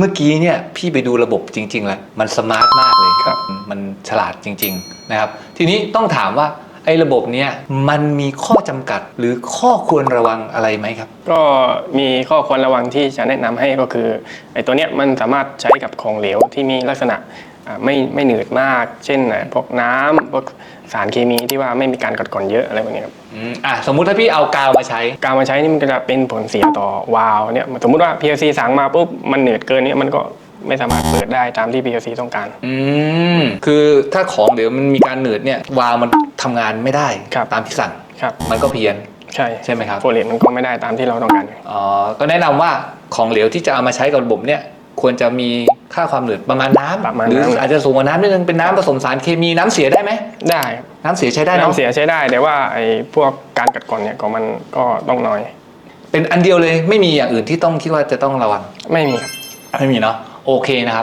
เมื่อกี้เนี่ยพี่ไปดูระบบจริง ๆ แล้วมันสมาร์ทมากเลยครับ มันฉลาดจริง ๆ นะครับ ทีนี้ต้องถามว่า ไอ้ระบบเนี้ยมันมีข้อจำกัดหรือข้อควรระวังอะไรไหมครับ ก็มีข้อควรระวังที่จะแนะนำให้ก็คือไอ้ตัวเนี้ยมันสามารถใช้กับของเหลวที่มีลักษณะอ่าไม่ไม่หนืดมาก เช่นอะพวกน้ำพวกสารเคมีที่ว่าไม่มีการกัดกร่อนเยอะอะไรแบบนี้ครับอืมอะสมมุติถ้าพี่เอากาวมาใช้ การมาใช้นี่มันก็จะเป็นผลเสียต่อวาล์วเนี่ยสมมุติว่า PLC สั่งมาปุ๊บมันหนืดเกินเนี่ยมันก็ ไม่สามารถเปิดได้ตามที่ PLC ต้องการ อืมคือถ้าของเดี๋ยวมันมีการหนืดเนี่ยวาล์วมันทำงานไม่ได้ครับ ตามที่สั่ง ครับ มันก็เพี้ยน ใช่ใช่ไหมครับ โฟเลตมันก็ไม่ได้ตามที่เราต้องการ อ๋อก็แนะนำว่าของเหลวที่จะเอามาใช้กับระบบเนี่ยควรจะมีค่าความหนืดประมาณน้ำประมาณหรือน้ำ อาจจะสูงกว่าน้ำนิดนึงเป็นน้ำผสมสารเคมีน้ำเสียได้ไหมได้ครับน้ำเสียใช้ได้เนอะน้ำเสียใช้ได้ แต่ว่าไอ้พวกการกัดกร่อนเนี่ยของมันก็ต้องน้อย เป็นอันเดียวเลยไม่มีอย่างอื่นที่ต้องคิดว่าจะต้องระวังไม่มีครับ ไม่มีเนาะ โอเคนะครับ